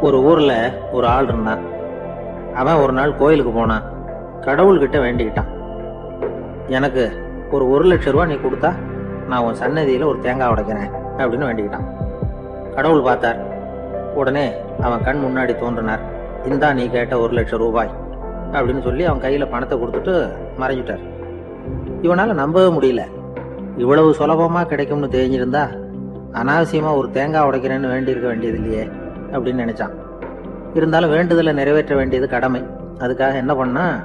ஒரு ஊர்ல ஒரு ஆள் இருந்தான். அவன் ஒரு நாள் கோயிலுக்கு போனான். கடவுள்கிட்ட வேண்டிக்கிட்டான். எனக்கு ஒரு ஒரு லட்ச ரூபா நீ கொடுத்தா நான் உன் சன்னதியில ஒரு தேங்காய் உடைக்கிறேன் அப்படின்னு வேண்டிக்கிட்டான். கடவுள் பார்த்தார். உடனே அவன் கண் முன்னாடி தோன்றினார். இந்தா நீ கேட்ட ஒரு லட்சம் ரூபாய் அப்படின்னு சொல்லி அவன் கையில பணத்தை கொடுத்துட்டு மறைஞ்சிட்டார். இவனால நம்பவே முடியல. இவ்வளவு சுலபமா கிடைக்கும்னு தெரிஞ்சிருந்தா அனாவசியமா ஒரு தேங்காய் உடைக்கிறேன்னு வேண்டியிருக்க வேண்டியது இல்லையே அப்படின்னு நினைச்சான். இருந்தாலும் வேண்டுதலை நிறைவேற்ற வேண்டியது கடமை. அதுக்காக என்ன பண்ணா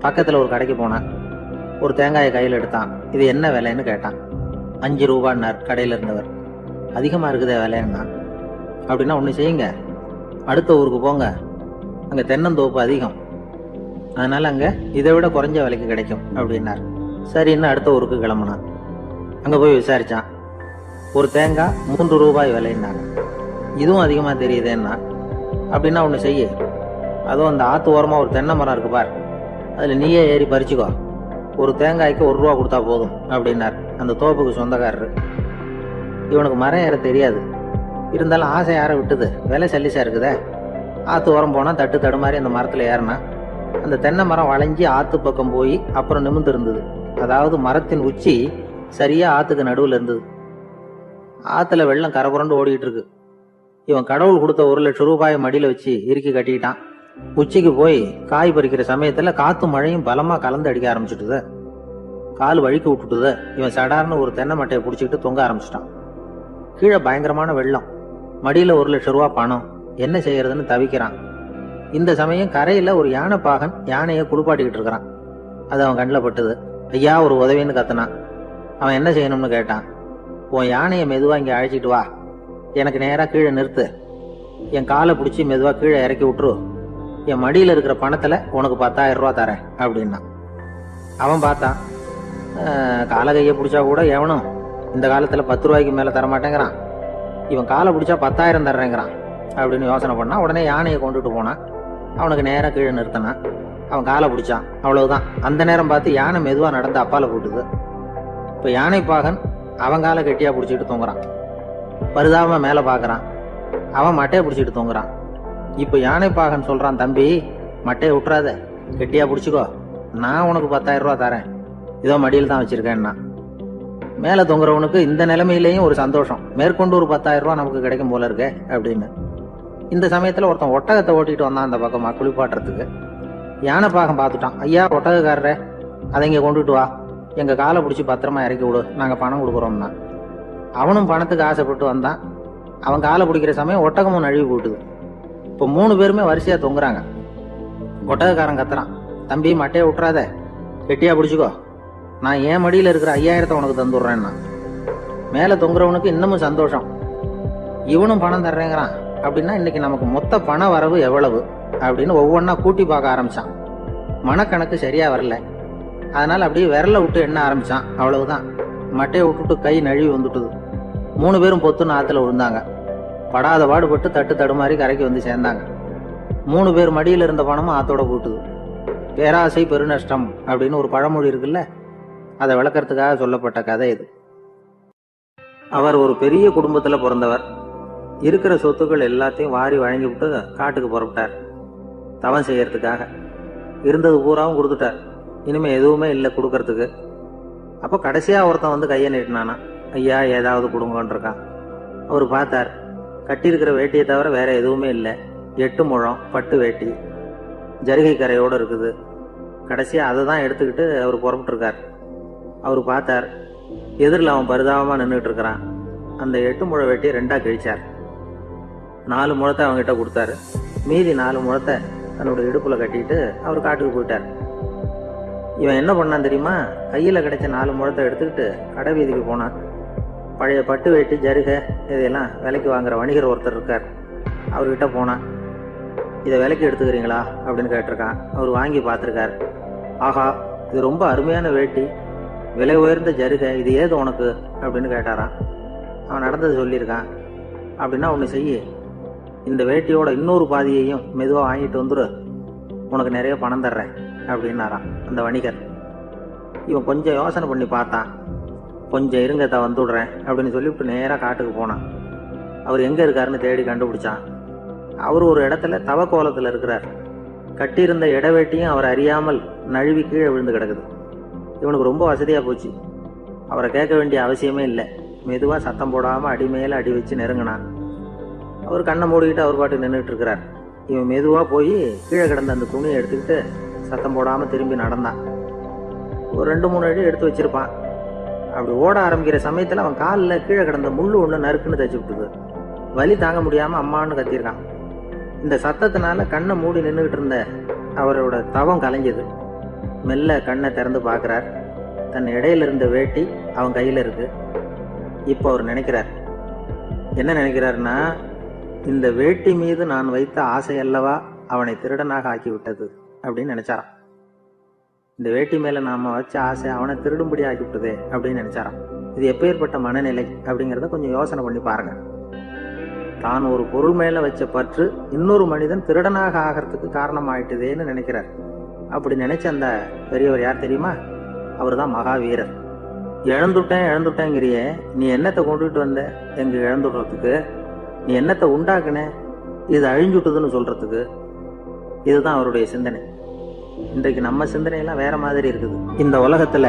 பக்கத்துல ஒரு கடைக்கு போனான் ஒரு தேங்காயை கையில் எடுத்தான். இது என்ன விலைன்னு கேட்டான். அஞ்சு ரூபான்னார் கடையில இருந்தவர். அதிகமா இருக்குதே விலைன்னா. அப்படின்னா ஒண்ணு செய்யுங்க. அடுத்த ஊருக்கு போங்க. அங்க தென்னந்தோப்பு அதிகம். அதனால அங்க இதை விட குறைஞ்ச விலைக்கு கிடைக்கும் அப்படின்னார். சரின்னு அடுத்த ஊருக்கு கிளம்புனான். அங்கே போய் விசாரிச்சான். ஒரு தேங்காய் மூன்று ரூபாய் விலைன்னாங்க. இதுவும் அதிகமாக தெரியுதுன்னா அப்படின்னா ஒன்று செய்ய. அதுவும் அந்த ஆற்று ஓரமாக ஒரு தென்னை மரம் இருக்கு பார். அதில் நீயே ஏறி பறிச்சுக்கோ. ஒரு தேங்காய்க்கு ஒரு ரூபா கொடுத்தா போதும் அப்படின்னார். அந்த தோப்புக்கு சொந்தக்காரர். இவனுக்கு மரம் ஏற தெரியாது. இருந்தாலும் ஆசை யார விட்டுது? விலை சல்லிசா இருக்குதே. ஆற்று ஓரம் போனால் தட்டு தடுமாறி அந்த மரத்தில் ஏறினா அந்த தென்னை மரம் வளைஞ்சி ஆற்று பக்கம் போய் அப்புறம் நிமிந்து இருந்தது. அதாவது மரத்தின் உச்சி சரியாக ஆற்றுக்கு நடுவில் இருந்தது. ஆற்றுல வெள்ளம் கரபுரண்டு ஓடிட்டு இருக்கு. இவன் கடவுள் கொடுத்த ஒரு லட்சம் ரூபாயை மடியில வச்சு இறுக்கி கட்டிக்கிட்டான். உச்சிக்கு போய் காய் பறிக்கிற சமயத்துல காற்று மழையும் பலமா கலந்து அடிக்க ஆரம்பிச்சுட்டுது. கால் வழுக்கி விட்டுட்டுது. இவன் சடார்னு ஒரு தென்னை மட்டையை பிடிச்சிக்கிட்டு தொங்க ஆரம்பிச்சிட்டான். கீழே பயங்கரமான வெள்ளம். மடியில ஒரு லட்சம் ரூபா பணம். என்ன செய்யறதுன்னு தவிக்கிறான். இந்த சமயம் கரையில ஒரு யானை பாகன் யானையை குளிப்பாட்டிக்கிட்டு இருக்கிறான். அது அவன் கண்ணில் பட்டுது. ஐயா ஒரு உதவின்னு கத்துனான். அவன் என்ன செய்யணும்னு கேட்டான். உன் யானையை மெதுவா இங்க அழைச்சிட்டு வா. எனக்கு நேராக கீழே நிறுத்து. என் காலை பிடிச்சி மெதுவா கீழே இறக்கி விட்டுரு. என் மடியில் இருக்கிற பணத்தில் உனக்கு பத்தாயிரம் ரூபா தரேன் அப்படின்னா. அவன் பார்த்தான். காலை கையை பிடிச்சா கூட எவனும் இந்த காலத்தில் பத்து ரூபாய்க்கு மேலே தர மாட்டேங்கிறான் இவன் காலை பிடிச்சா பத்தாயிரம் தர்றேங்கிறான் அப்படின்னு யோசனை பண்ணா உடனே யானையை கொண்டுட்டு போனான். அவனுக்கு நேராக கீழே நிறுத்தினான் அவன் காலை பிடிச்சான். அவ்வளவுதான். அந்த நேரம் பார்த்து யானை மெதுவாக நடந்து அப்பால போட்டுது இப்போ யானை பாகன் அவன் காலை கெட்டியாக பிடிச்சிட்டு தூங்குறான். பரிதாபமா மேலே பார்க்குறான் அவன் மட்டையை பிடிச்சிட்டு தூங்குறான். இப்போ யானை பாகன் சொல்கிறான் தம்பி மட்டையை விட்டுறாத கெட்டியா பிடிச்சிக்கோ. நான் உனக்கு பத்தாயிரம் ரூபா தரேன். இதோ மடியில் தான் வச்சுருக்கேன்னா. மேலே தொங்குறவனுக்கு இந்த நிலைமையிலையும் ஒரு சந்தோஷம். மேற்கொண்டு ஒரு பத்தாயிரம் ரூபா நமக்கு கிடைக்கும் போல இருக்கே அப்படின்னு. இந்த சமயத்தில் ஒருத்தன் ஒட்டகத்தை ஓட்டிட்டு வந்தான் அந்த பக்கமாக குளிப்பாட்டுறதுக்கு. யானை பாகம் பார்த்துட்டான். ஐயா ஒட்டகக்காரரே அதை இங்கே கொண்டுட்டு வா. எங்கள் காலை பிடிச்சி பத்திரமா இறக்கி விடு. நாங்கள் பணம் கொடுக்குறோம்னா. அவனும் பணத்துக்கு ஆசைப்பட்டு வந்தான். அவன் காலை பிடிக்கிற சமயம் ஒட்டகமும் நழுவி போட்டுது. இப்போ மூணு பேருமே வரிசையாக தொங்குறாங்க. ஒட்டகக்காரன் கத்துறான். தம்பி மட்டையை விட்டுறாத கெட்டியா பிடிச்சிக்கோ. நான் என் மடியில் இருக்கிற ஐயாயிரத்தை உனக்கு தந்துடுறேன்னா. மேலே தொங்குறவனுக்கு இன்னமும் சந்தோஷம். இவனும் பணம் தர்றேங்கிறான். அப்படின்னா இன்னைக்கு நமக்கு மொத்த பண வரவு எவ்வளவு? அப்படின்னு ஒவ்வொன்றா கூட்டி பார்க்க ஆரம்பிச்சான். மனக்கணக்கு சரியாக வரல. அதனால் அப்படியே விரல விட்டு எண்ண ஆரம்பிச்சான். அவ்வளவுதான். மட்டையை விட்டுட்டு கை நழுவி வந்துட்டுது. மூணு பேரும் பொத்துன்னு ஆற்றுல விழுந்தாங்க. படாத பாடுபட்டு தட்டு தடுமாறி கரைக்கு வந்து சேர்ந்தாங்க. மூணு பேர் மடியில் இருந்த பணமும் ஆத்தோட போட்டுது. பேராசை பெருநஷ்டம் அப்படின்னு ஒரு பழமொழி இருக்குல்ல? அதை விளக்கறதுக்காக சொல்லப்பட்ட கதை இது. அவர் ஒரு பெரிய குடும்பத்தில் பிறந்தவர். இருக்கிற சொத்துக்கள் எல்லாத்தையும் வாரி வழங்கி விட்டு காட்டுக்கு புறப்பட்டார். தவம் செய்யறதுக்காக. இருந்தது பூராவும் கொடுத்துட்டார். இனிமேல் எதுவுமே இல்லை கொடுக்கறதுக்கு. அப்போ கடைசியாக ஒருத்தன் வந்து கையை நீட்டினானா? ஐயா ஏதாவது கொடுங்கன்றிருக்கான் அவர் பார்த்தார். கட்டியிருக்கிற வேட்டியை தவிர வேற எதுவுமே இல்லை. எட்டு முழம் பட்டு வேட்டி. ஜருகை கரையோடு இருக்குது. கடைசியாக அதை தான் எடுத்துக்கிட்டு அவர் புறப்பட்டுருக்கார். அவர் பார்த்தார். எதிரில் அவன் பரிதாபமாக நின்றுட்டு இருக்கிறான். அந்த எட்டு முழ வெட்டி ரெண்டாக கிழிச்சார். நாலு முழத்தை அவங்ககிட்ட கொடுத்தாரு. மீதி நாலு முழத்தை தன்னோட இடுப்பில் கட்டிட்டு அவர் காட்டுக்கு போயிட்டார். இவன் என்ன பண்ணான் தெரியுமா? கையில் கிடைச்ச நாலு முழத்தை எடுத்துக்கிட்டு கடை வீதிக்கு போனான். பழைய பட்டு வேட்டி ஜருகை இதையெல்லாம் விலைக்கு வாங்குற வணிகர் ஒருத்தர் இருக்கார். அவர்கிட்ட போனான். இதை விலைக்கு எடுத்துக்கிறீங்களா? அப்படின்னு கேட்டிருக்கான். அவர் வாங்கி பார்த்துருக்கார். ஆஹா இது ரொம்ப அருமையான வேட்டி. விலை உயர்ந்த ஜருகை இது ஏது உனக்கு? அப்படின்னு கேட்டாராம். அவன் நடந்தது சொல்லியிருக்கான். அப்படின்னா ஒன்று செய்ய. இந்த வேட்டியோட இன்னொரு பாதியையும் மெதுவாக வாங்கிட்டு வந்துடு உனக்கு நிறைய பணம் தர்றேன். அப்படின்னாரான் அந்த வணிகர். இவன் கொஞ்சம் யோசனை பண்ணி பார்த்தான் கொஞ்சம் இருங்க வந்துவிடுறேன் வந்துடுறேன் அப்படின்னு சொல்லிவிட்டு நேராக காட்டுக்கு போனான். அவர் எங்கே இருக்காருன்னு தேடி கண்டுபிடிச்சான். அவர் ஒரு இடத்துல தவ கோலத்தில் இருக்கிறார். கட்டியிருந்த இடவேட்டியும் அவர் அறியாமல் நழுவி கீழே விழுந்து கிடக்குது. இவனுக்கு ரொம்ப வசதியாக போச்சு. அவரை கேட்க வேண்டிய அவசியமே இல்லை. மெதுவாக சத்தம் போடாமல் அடி மேலே அடி வச்சு நெருங்கினான். அவர் கண்ணை மூடிக்கிட்டு அவர் பாட்டு நின்றுட்டு இருக்கிறார். இவன் மெதுவாக போய் கீழே கிடந்த அந்த துணியை எடுத்துக்கிட்டு சத்தம் போடாமல் திரும்பி நடந்தான் ஒரு ரெண்டு மூணு அடி எடுத்து வச்சிருப்பான். அப்படி ஓட ஆரம்பிக்கிற சமயத்தில் அவன் காலில் கீழே கிடந்த முள் ஒன்று நறுக்குன்னு தச்சு விட்டுது. வலி தாங்க முடியாமல் அம்மான்னு கத்திருக்கான். இந்த சத்தத்தினால கண்ணை மூடி நின்றுக்கிட்டு இருந்த அவரோட தவம் கலைஞ்சது. மெல்ல கண்ணை திறந்து பார்க்குறார். தன் இடையில இருந்த வேட்டி அவன் கையில் இருக்கு. இப்போ அவர் நினைக்கிறார். என்ன நினைக்கிறாருன்னா இந்த வேட்டி மீது நான் வைத்த ஆசை அல்லவா அவனை திருடனாக ஆக்கி விட்டது அப்படின்னு நினைச்சாராம். இந்த வேட்டி மேல நாம வச்ச ஆசை அவனை திருடும்படி ஆக்கி விட்டுதே அப்படின்னு நினைச்சாராம். இது எப்பேற்பட்ட மனநிலை அப்படிங்கிறத கொஞ்சம் யோசனை பண்ணி பாருங்க. தான் ஒரு பொருள் மேல வச்ச பற்று இன்னொரு மனிதன் திருடனாக ஆகிறதுக்கு காரணம் ஆயிட்டுதேன்னு நினைக்கிறார். அப்படி நினைச்ச அந்த பெரியவர் யார் தெரியுமா? அவர் தான் மகாவீரர். இழந்துட்டேன் இழந்துட்டேங்கிறியே நீ என்னத்தை கொண்டுட்டு வந்த? எங்க இழந்துடுறதுக்கு நீ என்னத்தை உண்டாக்குன? இது அழிஞ்சுட்டுதுன்னு சொல்றதுக்கு? இதுதான் அவருடைய சிந்தனை. இன்றைக்கு நம்ம சிந்தனையெல்லாம் வேற மாதிரி இருக்குது. இந்த உலகத்துல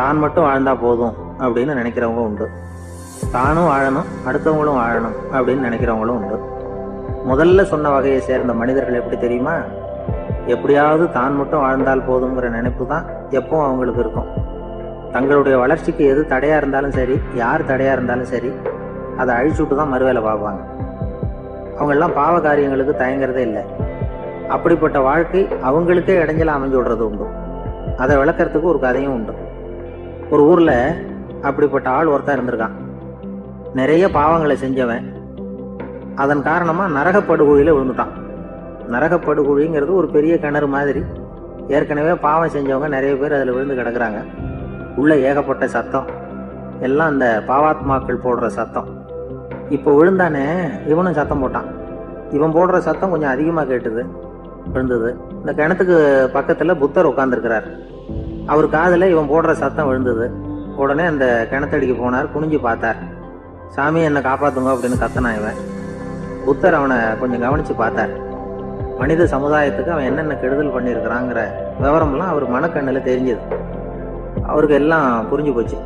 தான் மட்டும் வாழ்ந்தா போதும் அப்படின்னு நினைக்கிறவங்க உண்டு. தானும் வாழணும் அடுத்தவங்களும் வாழணும் அப்படின்னு நினைக்கிறவங்களும் உண்டு. முதல்ல சொன்ன வகையை சேர்ந்த மனிதர்கள் எப்படி தெரியுமா? எப்படியாவது தான் மட்டும் வாழ்ந்தால் போதுங்கிற நினைப்பு தான் எப்பவும் அவங்களுக்கு இருக்கும். தங்களுடைய வளர்ச்சிக்கு எது தடையா இருந்தாலும் சரி யார் தடையா இருந்தாலும் சரி அதை அழிச்சுட்டு தான் மறுவேலை பார்ப்பாங்க. அவங்கெல்லாம் பாவ காரியங்களுக்கு தயங்குறதே இல்லை. அப்படிப்பட்ட வாழ்க்கை அவங்களுக்கே இடைஞ்சல அமைஞ்சு விடுறது உண்டு. அதை விளக்கறதுக்கு ஒரு கதையும் உண்டு. ஒரு ஊர்ல அப்படிப்பட்ட ஆள் ஒருத்தன் இருந்திருக்கான். நிறைய பாவங்களை செஞ்சவன். அதன் காரணமா நரகப்படுகுழியில் விழுந்துட்டான். நரகப்படுகுழிங்கிறது ஒரு பெரிய கிணறு மாதிரி. ஏற்கனவே பாவம் செஞ்சவங்க நிறைய பேர் அதில் விழுந்து கிடக்குறாங்க. உள்ள ஏகப்பட்ட சத்தம். எல்லாம் அந்த பாவாத்மாக்கள் போடுற சத்தம். இப்போ விழுந்தானே இவனும் சத்தம் போட்டான். இவன் போடுற சத்தம் கொஞ்சம் அதிகமாக கேட்டுது. விழுந்தது. இந்த கிணத்துக்கு பக்கத்தில் புத்தர் உட்காந்துருக்கிறார் அவர் காதில் இவன் போடுற சத்தம் விழுந்தது. உடனே அந்த கிணத்தடிக்கு போனார் குனிஞ்சு பார்த்தார். சாமி என்னை காப்பாத்துங்க அப்படின்னு கத்தனா இவன். புத்தர் அவனை கொஞ்சம் கவனிச்சு பார்த்தார். மனித சமுதாயத்துக்கு அவன் என்னென்ன கெடுதல் பண்ணியிருக்கிறாங்கிற விவரம்லாம் அவர் மனக்கண்ணில் தெரிஞ்சது. அவருக்கு எல்லாம் புரிஞ்சு போச்சு.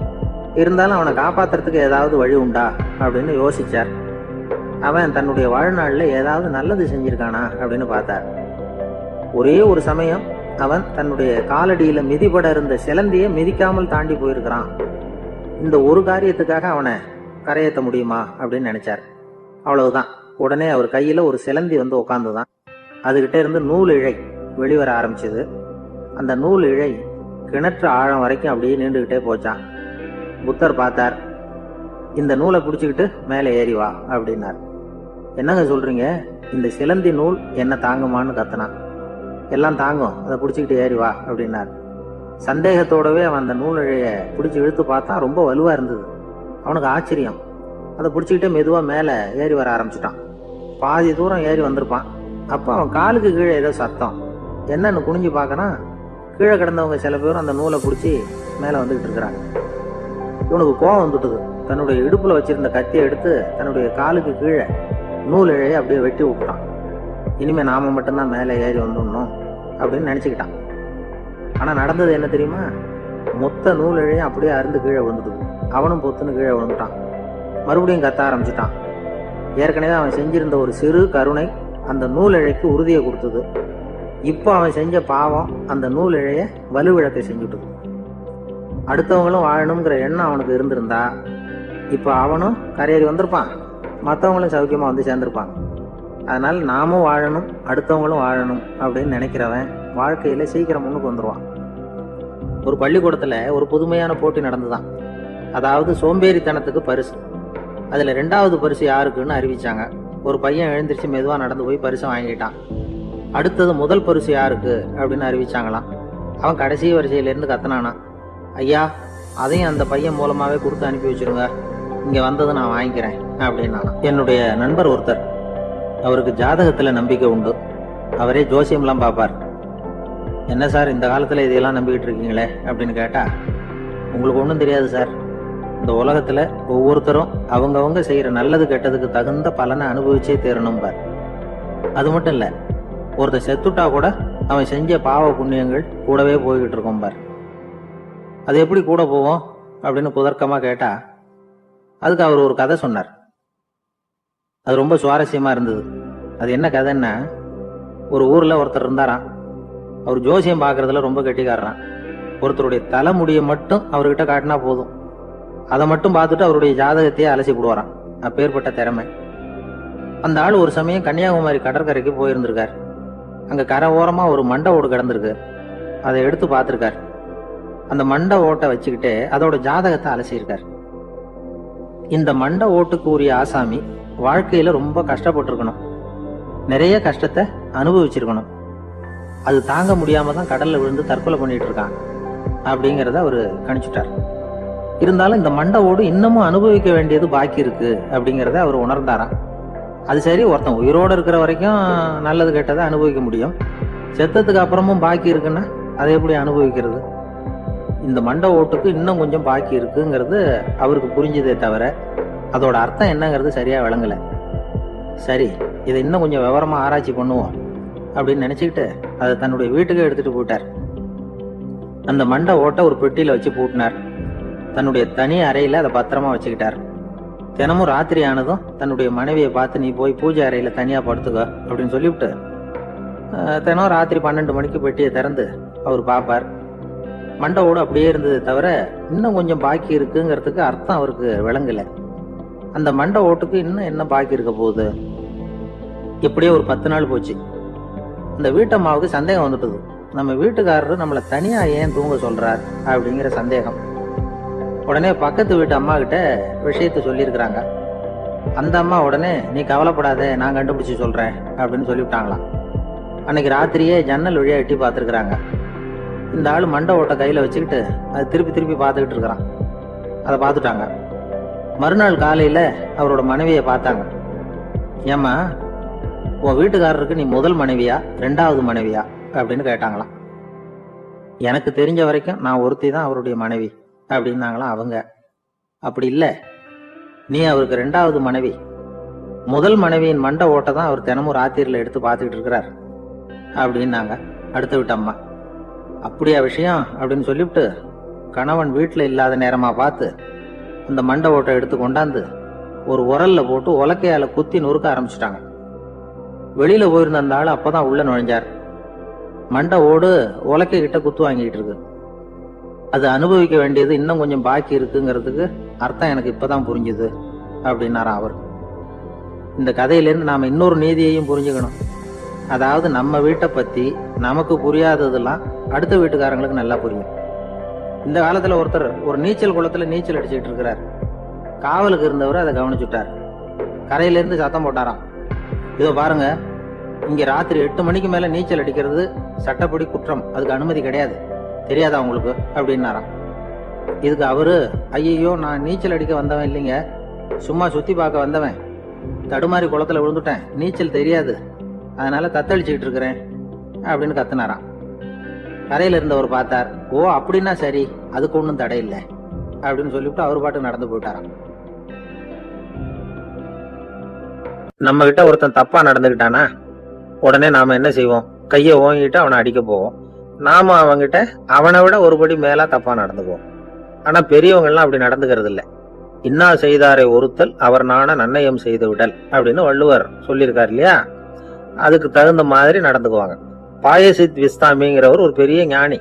இருந்தாலும் அவனை காப்பாத்துறதுக்கு ஏதாவது வழி உண்டா அப்படின்னு யோசிச்சார். அவன் தன்னுடைய வாழ்நாளில் ஏதாவது நல்லது செஞ்சிருக்கானா அப்படின்னு பார்த்தார். ஒரே ஒரு சமயம் அவன் தன்னுடைய காலடியில மிதிபட இருந்த சிலந்தியை மிதிக்காமல் தாண்டி போயிருக்கிறான். இந்த ஒரு காரியத்துக்காக அவனை கரையேற்ற முடியுமா அப்படின்னு நினைச்சார். அவ்வளவுதான். உடனே அவர் கையில ஒரு சிலந்தி வந்து உட்காந்துதான் அதுகிட்ட இருந்து நூல் இழை வெளிவர ஆரம்பிச்சது. அந்த நூல் இழை கிணற்று ஆழம் வரைக்கும் அப்படியே நீண்டுகிட்டே போச்சான் புத்தர் பார்த்தார் இந்த நூலை பிடிச்சிக்கிட்டு மேலே ஏறி வா அப்படின்னார். என்னங்க சொல்றீங்க? இந்த சிலந்தி நூல் என்ன தாங்குமான்னு கத்தனான். எல்லாம் தாங்கும். அதை பிடிச்சிக்கிட்டு ஏறி வா அப்படின்னார். சந்தேகத்தோடவே அவன் அந்த நூல் பிடிச்சி இழுத்து பார்த்தா ரொம்ப வலுவாக இருந்தது. அவனுக்கு ஆச்சரியம். அதை பிடிச்சிக்கிட்டே மெதுவாக மேலே ஏறி வர ஆரம்பிச்சிட்டான். பாதி தூரம் ஏறி வந்திருப்பான். அப்போ அவன் காலுக்கு கீழே ஏதோ சத்தம். என்னன்னு குனிஞ்சு பார்க்கனா கீழே கிடந்தவங்க சில பேரும் அந்த நூலை பிடிச்சி மேலே வந்துக்கிட்டு இருக்கிறாங்க. இவனுக்கு கோவம் வந்துட்டுது. தன்னுடைய இடுப்பில் வச்சிருந்த கத்தியை எடுத்து தன்னுடைய காலுக்கு கீழே நூல் இழையை அப்படியே வெட்டி விட்டான். இனிமேல் நாம மட்டும்தான் மேலே ஏறி வந்துடணும். அப்படின்னு நினச்சிக்கிட்டான். ஆனால் நடந்தது என்ன தெரியுமா? மொத்த நூல் அப்படியே அருந்து கீழே விழுந்துட்டு அவனும் பொத்துன்னு கீழே விழுந்துட்டான். மறுபடியும் கத்த ஆரம்பிச்சிட்டான். ஏற்கனவே அவன் செஞ்சிருந்த ஒரு சிறு கருணை அந்த நூல் இழைக்கு உறுதியை கொடுத்தது. இப்போ அவன் செஞ்ச பாவம் அந்த நூல் இழைய வலுவிழக்க செஞ்சுட்டுது. அடுத்தவங்களும் வாழணுங்கிற எண்ணம் அவனுக்கு இருந்திருந்தா இப்போ அவனும் கரையேறி வந்திருப்பான். மற்றவங்களும் சௌக்கியமாக வந்து சேர்ந்துருப்பான். அதனால் நாமும் வாழணும் அடுத்தவங்களும் வாழணும் அப்படின்னு நினைக்கிறவன் வாழ்க்கையில் சீக்கிரம் முன்னுக்கு வந்துடுவான் ஒரு பள்ளிக்கூடத்தில் ஒரு புதுமையான போட்டி நடந்துதான். அதாவது சோம்பேறித்தனத்துக்கு பரிசு. அதில் ரெண்டாவது பரிசு யாருக்குன்னு அறிவிச்சாங்க. ஒரு பையன் எழுந்திரிச்சு மெதுவாக நடந்து போய் பரிசை வாங்கிட்டான். அடுத்தது முதல் பரிசு யாருக்கு அப்படின்னு அறிவிச்சாங்களாம். அவன் கடைசி வரிசையிலேருந்து கத்தனானா ஐயா அதையும் அந்த பையன் மூலமாகவே கொடுத்து அனுப்பி வச்சுருங்க. இங்கே வந்தது நான் வாங்கிக்கிறேன் அப்படின்னா என்னுடைய நண்பர் ஒருத்தர். அவருக்கு ஜாதகத்துல நம்பிக்கை உண்டு. அவரே ஜோசியம்லாம் பார்ப்பார். என்ன சார் இந்த காலத்துல இதையெல்லாம் நம்பிக்கிட்டு இருக்கீங்களே? அப்படின்னு கேட்டா உங்களுக்கு ஒன்றும் தெரியாது சார். இந்த உலகத்துல ஒவ்வொருத்தரும் அவங்கவங்க செய்யற நல்லது கெட்டதுக்கு தகுந்த பலனை அனுபவிச்சே தீரணும் பார் அது மட்டும் இல்ல ஒருத்தர் செத்துட்டா கூட அவன் செஞ்ச பாவ புண்ணியங்கள் கூடவே போய்கிட்டு இருக்கும் பார் அது எப்படி கூட போவோம்? அப்படின்னு குதர்க்கமா கேட்டா அதுக்கு அவர் ஒரு கதை சொன்னார். அது ரொம்ப சுவாரஸ்யமாக இருந்தது. அது என்ன கதைன்னா ஒரு ஊரில் ஒருத்தர் இருந்தாராம். அவர் ஜோசியம் பார்க்குறதுல ரொம்ப கெட்டிக்காடுறான் ஒருத்தருடைய தலைமுடியை மட்டும் அவர்கிட்ட காட்டினா போதும். அதை மட்டும் பார்த்துட்டு அவருடைய ஜாதகத்தையே அலசி போடுவாராம். அப்பேற்பட்ட திறமை. அந்த ஆள் ஒரு சமயம் கன்னியாகுமரி கடற்கரைக்கு போயிருந்திருக்கார். அங்கே கரை ஓரமாக ஒரு மண்டை ஓடு கிடந்திருக்கு. அதை எடுத்து பார்த்துருக்கார். அந்த மண்டை ஓட்டை வச்சுக்கிட்டு அதோட ஜாதகத்தை அலசியிருக்கார். இந்த மண்டை ஓட்டுக்கு உரிய ஆசாமி வாழ்க்கையில ரொம்ப கஷ்டப்பட்டிருக்கணும். நிறைய கஷ்டத்தை அனுபவிச்சிருக்கணும். அது தாங்க முடியாம தான் கடல்ல விழுந்து தற்கொலை பண்ணிட்டு இருக்கான் அப்படிங்கிறத அவர் கணிச்சுட்டார். இருந்தாலும் இந்த மண்டை ஓடு இன்னமும் அனுபவிக்க வேண்டியது பாக்கி இருக்கு அப்படிங்கிறத அவர் உணர்ந்தாராம். அது சரி ஒருத்தன் உயிரோட இருக்கிற வரைக்கும் நல்லது கெட்டதை அனுபவிக்க முடியும். செத்ததுக்கு அப்புறமும் பாக்கி இருக்குன்னா அதை எப்படி அனுபவிக்கிறது? இந்த மண்டை ஓட்டுக்கு இன்னும் கொஞ்சம் பாக்கி இருக்குங்கிறது அவருக்கு புரிஞ்சதே தவிர அதோட அர்த்தம் என்னங்கிறது சரியா விளங்கல. சரி இதை இன்னும் கொஞ்சம் விவரமா ஆராய்ச்சி பண்ணுவோம் அப்படின்னு நினைச்சுக்கிட்டு அதை தன்னுடைய வீட்டுக்கு எடுத்துட்டு போயிட்டார். அந்த மண்டை ஓட்டை ஒரு பெட்டியில வச்சு பூட்டினார். தன்னுடைய தனி அறையில அதை பத்திரமா வச்சுக்கிட்டார். தினமும் ராத்திரி ஆனதும் தன்னுடைய மனைவியை பார்த்து நீ போய் பூஜை அறையில தனியா படுத்துக்க அப்படின்னு சொல்லிவிட்டு தினம் ராத்திரி பன்னெண்டு மணிக்கு பெட்டியை திறந்து அவர் பார்ப்பார். மண்டை அப்படியே இருந்தது தவிர இன்னும் கொஞ்சம் பாக்கி இருக்குங்கிறதுக்கு அர்த்தம் அவருக்கு விளங்கலை. அந்த மண்டை ஓட்டுக்கு இன்னும் என்ன பாக்கி இருக்க போகுது? எப்படியோ ஒரு பத்து நாள் போச்சு. இந்த வீட்டம்மாவுக்கு சந்தேகம் வந்துட்டது. நம்ம வீட்டுக்காரரு நம்மளை தனியா ஏன் தூங்க சொல்றார் அப்படிங்கிற சந்தேகம். உடனே பக்கத்து வீட்டு அம்மா கிட்ட விஷயத்த சொல்லியிருக்கிறாங்க. அந்த அம்மா உடனே நீ கவலைப்படாத நான் கண்டுபிடிச்சு சொல்றேன் அப்படின்னு சொல்லிவிட்டாங்களாம். அன்னைக்கு ராத்திரியே ஜன்னல் வழியா எட்டி பார்த்துருக்குறாங்க. இந்த ஆள் மண்டை ஓட்டை கையில வச்சுக்கிட்டு அது திருப்பி திருப்பி பார்த்துக்கிட்டு இருக்கிறான். அதை பார்த்துட்டாங்க. மறுநாள் காலையில அவரோட மனைவியை பார்த்தாங்க. ஏம்மா உன் வீட்டுக்காரருக்கு நீ முதல் மனைவியா ரெண்டாவது மனைவியா? அப்படின்னு கேட்டாங்களாம். எனக்கு தெரிஞ்ச வரைக்கும் நான் ஒருத்தி தான் அவருடைய மனைவி அப்படின்னாங்களாம் அவங்க. அப்படி இல்லை. நீ அவருக்கு ரெண்டாவது மனைவி. முதல் மனைவியின் மண்டை ஓட்டை தான் அவர் தினமும் ராத்திரியில் எடுத்து பார்த்துக்கிட்டு இருக்கிறார் அப்படின்னாங்க. அடுத்து விட்டம்மா அப்படியா விஷயம் அப்படின்னு சொல்லிவிட்டு கணவன் வீட்டில் இல்லாத நேரமாக பார்த்து அந்த மண்டை ஓட்டை எடுத்து கொண்டாந்து ஒரு உரல்ல போட்டு உலக்கையால குத்தி நொறுக்க ஆரம்பிச்சிட்டாங்க. வெளியில போயிருந்த அந்த ஆள் அப்பதான் உள்ள நுழைஞ்சார். மண்டை ஓடு உலக்கை கிட்ட குத்து வாங்கிட்டு இருக்கு. அது அனுபவிக்க வேண்டியது இன்னும் கொஞ்சம் பாக்கி இருக்குங்கிறதுக்கு அர்த்தம் எனக்கு இப்பதான் புரிஞ்சுது அப்படின்னாரா அவர். இந்த கதையிலேருந்து நாம இன்னொரு நீதியையும் புரிஞ்சுக்கணும். அதாவது நம்ம வீட்டை பத்தி நமக்கு புரியாததெல்லாம் அடுத்த வீட்டுக்காரங்களுக்கு நல்லா புரியும். இந்த காலத்துல ஒருத்தர் ஒரு நீச்சல் குளத்துல நீச்சல் அடிச்சுட்டு இருக்கிறார். காவலுக்கு இருந்தவர் அதை கவனிச்சுட்டார். கரையிலேருந்து சத்தம் போட்டாராம். இதோ பாருங்க இங்க ராத்திரி எட்டு மணிக்கு மேல நீச்சல் அடிக்கிறது சட்டப்படி குற்றம். அதுக்கு அனுமதி கிடையாது. தெரியாதா உங்களுக்கு? அப்படின்னாராம். இதுக்கு அவரு ஐயையோ நான் நீச்சல் அடிக்க வந்தவன் இல்லைங்க. சும்மா சுத்தி பார்க்க வந்தவன். தடுமாறி குளத்துல விழுந்துட்டேன். நீச்சல் தெரியாது. அதனால தத்தளிச்சுக்கிட்டு இருக்கிறேன். அப்படின்னு கத்துனாராம். கரையில இருந்தவர் பார்த்தார் ஓ அப்படின்னா சரி அதுக்கு ஒன்றும் தடை இல்லை அப்படின்னு சொல்லிவிட்டு அவர் பாட்டு நடந்து போயிட்டாராம். நம்ம கிட்ட ஒருத்தன் தப்பா நடந்துக்கிட்டானா உடனே நாம என்ன செய்வோம்? கையை ஓங்கிட்டு அவனை அடிக்க போவோம். நாம அவன்கிட்ட அவனை விட ஒருபடி மேலா தப்பா நடந்துக்குவோம். ஆனா பெரியவங்கெல்லாம் அப்படி நடந்துக்கிறது இல்லை இன்னா செய்தாரை ஒருத்தல் அவர் நான நன்னயம் செய்து விடல் அப்படின்னு வள்ளுவர் சொல்லியிருக்காரு இல்லையா? அதுக்கு தகுந்த மாதிரி நடந்துக்குவாங்க. பாயசித் விஸ்தாமிங்கிறவர் ஒரு பெரிய ஞானி.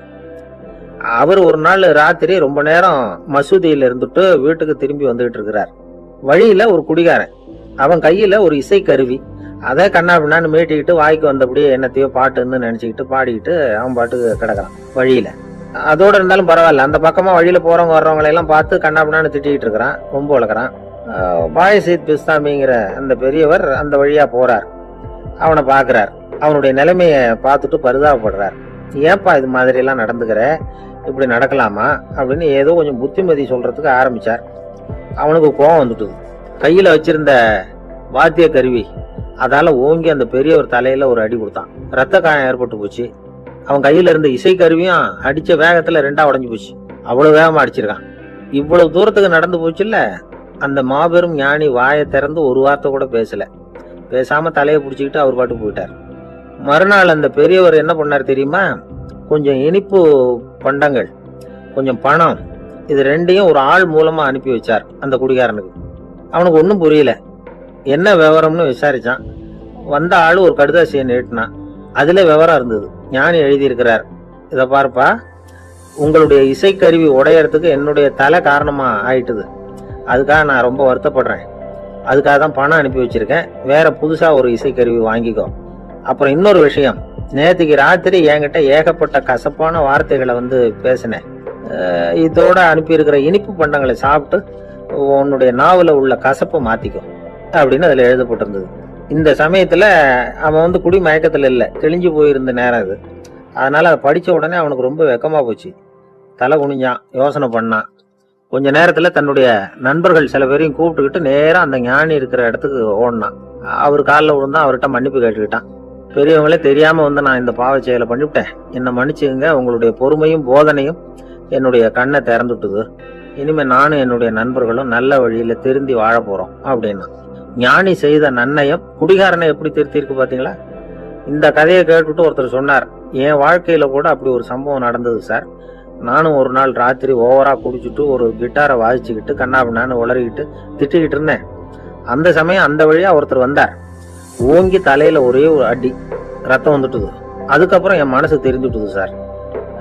அவர் ஒரு நாள் ராத்திரி ரொம்ப நேரம் மசூதியில் இருந்துட்டு வீட்டுக்கு திரும்பி வந்துகிட்டு இருக்கிறார். வழியில ஒரு குடிகாரன். அவன் கையில ஒரு இசை கருவி அதை கண்ணா பின்னான்னு மீட்டிக்கிட்டு வாய்க்கு வந்தபடியே என்னத்தையோ பாட்டுன்னு நினைச்சுக்கிட்டு பாடிக்கிட்டு அவன் பாட்டுக்கு கிடக்குறான் வழியில. அதோட இருந்தாலும் பரவாயில்ல. அந்த பக்கமா வழியில போறவங்க வர்றவங்களை எல்லாம் பார்த்து கண்ணா பின்னான்னு திட்டிக்கிட்டு இருக்கிறான். ரொம்ப வளர்க்குறான் பாயசீத் பிஸ்தாமிங்கிற அந்த பெரியவர் அந்த வழியா போறார். அவனை பார்க்கறார். அவனுடைய நிலைமைய பார்த்துட்டு பரிதாபப்படுறார். ஏன்பா இது மாதிரி எல்லாம் நடந்துக்கிற? இப்படி நடக்கலாமா? அப்படின்னு ஏதோ கொஞ்சம் புத்திமதி சொல்றதுக்கு ஆரம்பிச்சார். அவனுக்கு கோபம் வந்துட்டுது. கையில வச்சிருந்த வாத்திய கருவி அதால ஓங்கி அந்த பெரியவர் தலையில ஒரு அடி கொடுத்தான். ரத்த காயம் ஏற்பட்டு போச்சு. அவன் கையில இருந்த இசை கருவியும் அடிச்ச வேகத்துல ரெண்டா உடஞ்சு போச்சு. அவ்வளவு வேகமா அடிச்சிருக்கான். இவ்வளவு தூரத்துக்கு நடந்து போச்சுல்ல அந்த மாபெரும் ஞானி வாயை திறந்து ஒரு வார்த்தை கூட பேசல. பேசாம தலையை பிடிச்சிக்கிட்டு அவர் பாட்டு போயிட்டார். மறுநாள் அந்த பெரியவர் என்ன பண்ணார் தெரியுமா? கொஞ்சம் இனிப்பு பண்டங்கள் கொஞ்சம் பணம் இது ரெண்டையும் ஒரு ஆள் மூலமா அனுப்பி வச்சார் அந்த குடிகாரனுக்கு. அவனுக்கு ஒன்றும் புரியல. என்ன விவரம்னு விசாரிச்சான். வந்த ஆள் ஒரு கடுதாசியை நீட்டினான். அதில் விவரம் இருந்தது. ஞானி எழுதியிருக்கிறார். இதை பார்ப்பா. உங்களுடைய இசைக்கருவி உடையறதுக்கு என்னுடைய தலை காரணமாக ஆயிட்டுது. அதுக்காக நான் ரொம்ப வருத்தப்படுறேன். அதுக்காக தான் பணம் அனுப்பி வச்சுருக்கேன். வேற புதுசாக ஒரு இசைக்கருவி வாங்கிக்கோ. அப்புறம் இன்னொரு விஷயம். நேற்றுக்கு ராத்திரி என்கிட்ட ஏகப்பட்ட கசப்பான வார்த்தைகளை வந்து பேசினேன். இதோட அனுப்பியிருக்கிற இனிப்பு பண்டங்களை சாப்பிட்டு உன்னுடைய நாவல உள்ள கசப்பை மாற்றிக்கும் அப்படின்னு அதில் எழுதப்பட்டிருந்தது. இந்த சமயத்தில் அவன் வந்து குடி மயக்கத்தில் இல்லை தெளிஞ்சு போயிருந்த நேரம் அது. அதனால் அதை படித்த உடனே அவனுக்கு ரொம்ப வெக்கமாக போச்சு. தலை குனிஞ்சான் யோசனை பண்ணான். கொஞ்ச நேரத்தில் தன்னுடைய நண்பர்கள் சில பேரையும் கூப்பிட்டுக்கிட்டு நேராக அந்த ஞானி இருக்கிற இடத்துக்கு ஓடினான். அவர் காலில் விழுந்தான் அவர்கிட்ட மன்னிப்பு கேட்டுக்கிட்டான். பெரியவங்களே தெரியாம வந்து நான் இந்த பாவ செயலை பண்ணிவிட்டேன். என்னை மன்னிச்சுங்க உங்களுடைய பொறுமையும் போதனையும் என்னுடைய கண்ணை திறந்துட்டுது இனிமே நானும் என்னுடைய நண்பர்களும் நல்ல வழியில திருந்தி வாழ போறோம் அப்படின்னா. ஞானி செய்த நன்னயம் குடிகாரனை எப்படி திருத்திருக்கு பாத்தீங்களா? இந்த கதையை கேட்டுட்டு ஒருத்தர் சொன்னார் என் வாழ்க்கையில கூட அப்படி ஒரு சம்பவம் நடந்தது சார். நானும் ஒரு நாள் ராத்திரி ஓவரா குடிச்சிட்டு ஒரு கிட்டாரை வாசிச்சுக்கிட்டு கண்ணாபின்னான்னு உளறிக்கிட்டு திட்டிக்கிட்டு இருந்தேன். அந்த சமயம் அந்த வழியா ஒருத்தர் வந்தார். ஓங்கி தலையில் ஒரே ஒரு அடி ரத்தம் வந்துட்டுது. அதுக்கப்புறம் என் மனசு தெரிஞ்சுட்டுது சார்.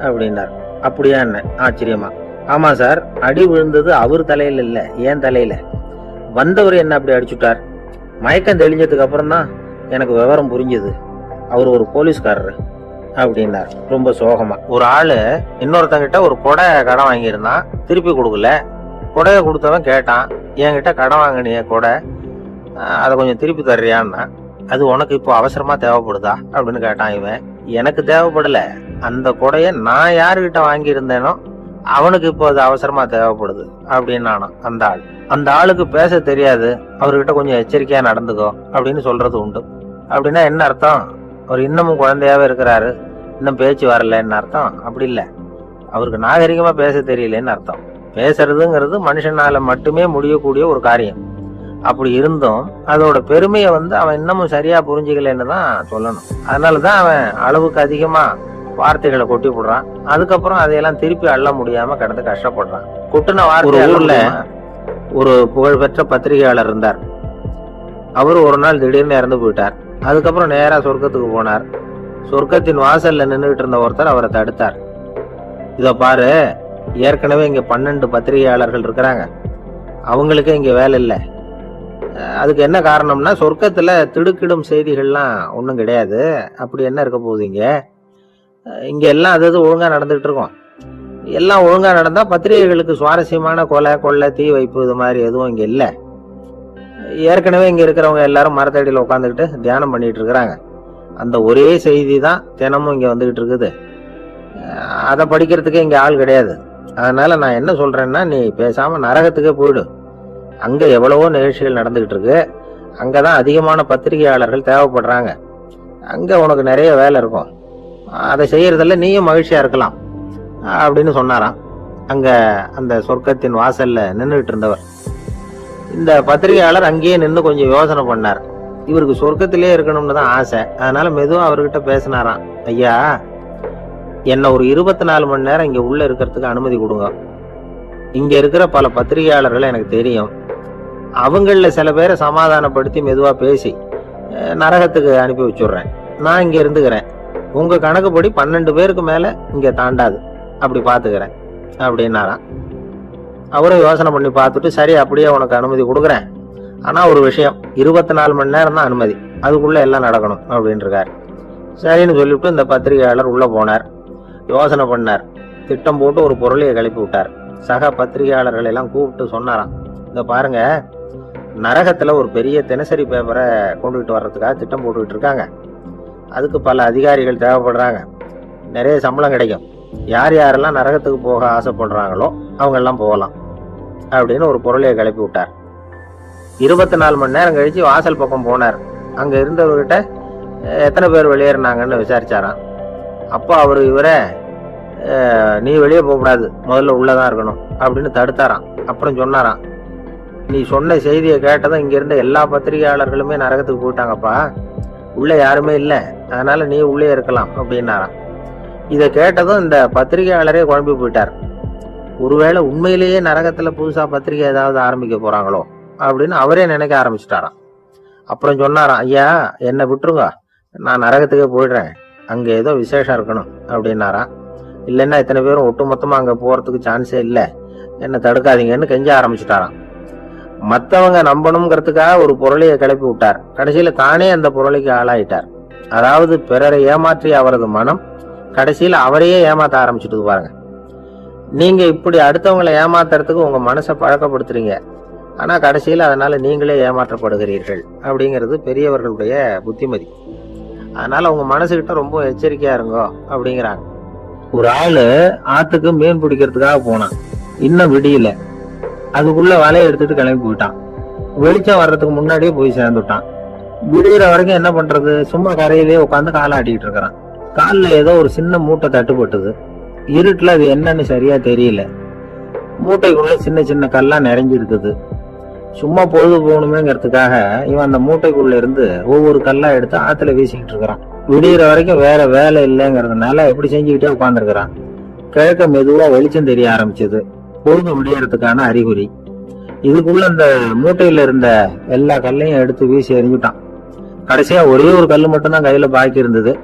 அப்படின்னார். அப்படியா என்ன? ஆச்சரியமா? ஆமாம் சார். அடி விழுந்தது அவர் தலையில் இல்லை என் தலையில். வந்தவர் என்ன அப்படி அடிச்சுட்டார்? மயக்கம் தெளிஞ்சதுக்கு அப்புறம் தான் எனக்கு விவரம் புரிஞ்சது. அவர் ஒரு போலீஸ்காரரு. அப்படின்னார். ரொம்ப சோகமா. ஒரு ஆளு இன்னொருத்தங்கிட்ட ஒரு கொடை கடன் வாங்கியிருந்தான். திருப்பி கொடுக்கல. கொடையை கொடுத்தவன் கேட்டான். என்கிட்ட கடன் வாங்கினிய கொடை அதை கொஞ்சம் திருப்பி தர்றியான்னா அது உனக்கு இப்போ அவசரமா தேவைப்படுதா? அப்படின்னு கேட்டான் இவன். எனக்கு தேவைப்படல. அந்த கொடைய நான் யாருகிட்ட வாங்கியிருந்தேனோ அவனுக்கு இப்போ அது அவசரமா தேவைப்படுது அப்படின்னு நானும் அந்த ஆள். அந்த ஆளுக்கு பேச தெரியாது. அவர்கிட்ட கொஞ்சம் எச்சரிக்கையா நடந்துக்கோ அப்படின்னு சொல்றது உண்டு. அப்படின்னா என்ன அர்த்தம்? அவர் இன்னமும் குழந்தையாவே இருக்கிறாரு. இன்னும் பேச்சு வரலன்னு அர்த்தம்? அப்படி இல்லை. அவருக்கு நாகரிகமா பேச தெரியலன்னு அர்த்தம். பேசுறதுங்கிறது மனுஷனால மட்டுமே முடியக்கூடிய ஒரு காரியம். அப்படி இருந்தும். அதோட பெருமையை வந்து அவன் இன்னமும் சரியா புரிஞ்சுக்கலன்னு தான் சொல்லணும். அதனால தான் அவன் அளவுக்கு அதிகமா வார்த்தைகளை கொட்டி போடுறான். அதுக்கப்புறம் அதையெல்லாம் திருப்பி அள்ள முடியாம கிடந்து கஷ்டப்படுறான். கொட்டுன வார்த்தை ஊர்ல ஒரு புகழ்பெற்ற பத்திரிகையாளர் இருந்தார். அவர் ஒரு நாள் திடீர்னு இறந்து போயிட்டார். அதுக்கப்புறம் நேரா சொர்க்கத்துக்கு போனார். சொர்க்கத்தின் வாசல்ல நின்றுகிட்டு இருந்த ஒருத்தர் அவரை தடுத்தார். இத பாரு ஏற்கனவே இங்க பன்னெண்டு பத்திரிகையாளர்கள் இருக்கிறாங்க. அவங்களுக்கே இங்க வேலை இல்லை. அதுக்கு என்ன காரணம்னா சொர்க்கத்தில் திடுக்கிடும் செய்திகள்லாம் ஒன்றும் கிடையாது. அப்படி என்ன இருக்க போகுதுங்க? இங்கே எல்லாம் அது அது ஒழுங்காக நடந்துகிட்டு இருக்கோம். எல்லாம் ஒழுங்காக நடந்தால் பத்திரிகைகளுக்கு சுவாரஸ்யமான கொலை கொள்ளை தீ வைப்பு இது மாதிரி எதுவும் இங்கே இல்லை. ஏற்கனவே இங்கே இருக்கிறவங்க எல்லாரும் மரத்தடியில் உட்காந்துக்கிட்டு தியானம் பண்ணிட்டு இருக்கிறாங்க. அந்த ஒரே செய்தி தான் தினமும் இங்கே வந்துக்கிட்டு இருக்குது. அதை படிக்கிறதுக்கே இங்கே ஆள் கிடையாது. அதனால நான் என்ன சொல்றேன்னா நீ பேசாம நரகத்துக்கே போயிடு. அங்கே எவ்வளவோ நிகழ்ச்சிகள் நடந்துகிட்டு இருக்கு. அங்கதான் அதிகமான பத்திரிகையாளர்கள் தேவைப்படுறாங்க. அங்கே உனக்கு நிறைய வேலை இருக்கும். அதை செய்கிறதில் நீயும் மகிழ்ச்சியாக இருக்கலாம். அப்படின்னு சொன்னாராம். அங்கே அந்த சொர்க்கத்தின் வாசலில் நின்றுட்டு இருந்தவர். இந்த பத்திரிகையாளர் அங்கேயே நின்று கொஞ்சம் யோசனை பண்ணார். இவருக்கு சொர்க்கத்திலே இருக்கணும்னு தான் ஆசை. அதனால மெதுவாக அவர்கிட்ட பேசினாராம். ஐயா என்னை ஒரு இருபத்தி நாலு மணி நேரம் இங்கே உள்ளே இருக்கிறதுக்கு அனுமதி கொடுங்க. இங்கே இருக்கிற பல பத்திரிகையாளர்கள் எனக்கு தெரியும். அவங்களில் சில பேரை சமாதானப்படுத்தி மெதுவாக பேசி நரகத்துக்கு அனுப்பி வச்சுடுறேன். நான் இங்கே இருந்துக்கிறேன். உங்கள் கணக்குப்படி பன்னெண்டு பேருக்கு மேலே இங்கே தாண்டாது. அப்படி பார்த்துக்கிறேன் அப்படின்னாராம். அவரும் யோசனை பண்ணி பார்த்துட்டு சரி அப்படியே உனக்கு அனுமதி கொடுக்குறேன். ஆனால் ஒரு விஷயம் இருபத்தி நாலு மணி நேரம் தான் அனுமதி. அதுக்குள்ளே எல்லாம் நடக்கணும் அப்படின்ட்டுருக்காரு இருக்காரு சரின்னு சொல்லிவிட்டு இந்த பத்திரிகையாளர் உள்ளே போனார். யோசனை பண்ணார். திட்டம் போட்டு ஒரு பொருளையை கிளப்பி விட்டார். சக பத்திரிகையாளர்களை எல்லாம் கூப்பிட்டு சொன்னாராம். இந்த பாருங்க நரகத்தில் ஒரு பெரிய தினசரி பேப்பரை கொண்டுகிட்டு வர்றதுக்காக திட்டம் போட்டுக்கிட்டு இருக்காங்க. அதுக்கு பல அதிகாரிகள் தேவைப்படுறாங்க. நிறைய சம்பளம் கிடைக்கும். யார் யாரெல்லாம் நரகத்துக்கு போக ஆசைப்படுறாங்களோ அவங்கெல்லாம் போகலாம் அப்படின்னு ஒரு பொருளையை கிளப்பி விட்டார். இருபத்தி நாலு மணி நேரம் கழித்து வாசல் பக்கம் போனார். அங்கே இருந்தவர்கிட்ட எத்தனை பேர் வெளியேறினாங்கன்னு விசாரிச்சாராம். அப்போ அவர் இவரை நீ வெளியே போகக்கூடாது. முதல்ல உள்ளே தான் இருக்கணும். அப்படின்னு தடுத்தாராம். அப்புறம் சொன்னாராம். நீ சொன்ன செய்தியை கேட்டதும் இங்க இருந்த எல்லா பத்திரிகையாளர்களுமே நரகத்துக்கு போயிட்டாங்கப்பா. உள்ள யாருமே இல்லை. அதனால நீ உள்ளே இருக்கலாம் அப்படின்னாராம். இதை கேட்டதும் இந்த பத்திரிகையாளரே குழம்பி போயிட்டார். ஒருவேளை உண்மையிலேயே நரகத்துல புதுசா பத்திரிகை ஏதாவது ஆரம்பிக்க போறாங்களோ அப்படின்னு அவரே நினைக்க ஆரம்பிச்சிட்டாராம். அப்புறம் சொன்னாராம் ஐயா என்னை விட்டுருங்க. நான் நரகத்துக்கே போயிடுறேன். அங்க ஏதோ விசேஷம் இருக்கணும். அப்படின்னாராம். இல்லைன்னா இத்தனை பேரும் ஒட்டுமொத்தமா அங்க போறதுக்கு சான்ஸே இல்லை. என்னை தடுக்காதீங்கன்னு கெஞ்ச ஆரம்பிச்சிட்டாராம். மற்றவங்க நம்பணுங்கிறதுக்காக ஒரு பொருளையை கிளப்பி விட்டார். கடைசியில தானே அந்த பொருளைக்கு ஆளாயிட்டார். அதாவது பிறரை ஏமாற்றி அவரது மனம் கடைசியில அவரையே ஏமாத்த ஆரம்பிச்சுட்டு பாருங்க. நீங்க இப்படி அடுத்தவங்களை ஏமாத்துறதுக்கு உங்க மனசை பழக்கப்படுத்துறீங்க. ஆனா கடைசியில் அதனால நீங்களே ஏமாற்றப்படுகிறீர்கள் அப்படிங்கிறது பெரியவர்களுடைய புத்திமதி. அதனால உங்க மனசுகிட்ட ரொம்ப எச்சரிக்கையா இருங்கோ அப்படிங்கிறாங்க. ஒரு ஆளு ஆத்துக்கு மீன் பிடிக்கிறதுக்காக போனான். இன்னும் விடியல. அதுக்குள்ள வலையை எடுத்துட்டு கிளம்பி போயிட்டான். வெளிச்சம் வர்றதுக்கு முன்னாடியே போய் சேர்ந்துட்டான். விடுகிற வரைக்கும் என்ன பண்றது? சும்மா கரையிலேயே உட்காந்து காலை ஆட்டிட்டு இருக்கிறான். காலில் ஏதோ ஒரு சின்ன மூட்டை தட்டுப்பட்டுது. இருட்டில் அது என்னன்னு சரியா தெரியல. மூட்டைக்குள்ள சின்ன சின்ன கல்லாம் நிறைஞ்சு இருக்குது சும்மா பொழுது போகணுமேங்கிறதுக்காக இவன் அந்த மூட்டைக்குள்ள இருந்து ஒவ்வொரு கல்லா எடுத்து ஆத்துல வீசிக்கிட்டு இருக்கிறான். விடுகிற வரைக்கும் வேற வேலை இல்லைங்கிறதுனால எப்படி செஞ்சுக்கிட்டே உட்காந்துருக்கிறான் கிழக்க மெதுவா வெளிச்சம் தெரிய ஆரம்பிச்சது. பொழுது விடியறதுக்கான அறிகுறி. இதுக்குள்ள அந்த மூட்டையில இருந்த எல்லா கல்லையும் எடுத்து வீசி எறிஞ்சுட்டான். கடைசியா ஒரே ஒரு கல் மட்டும்தான் கையில பாக்கி இருந்தது.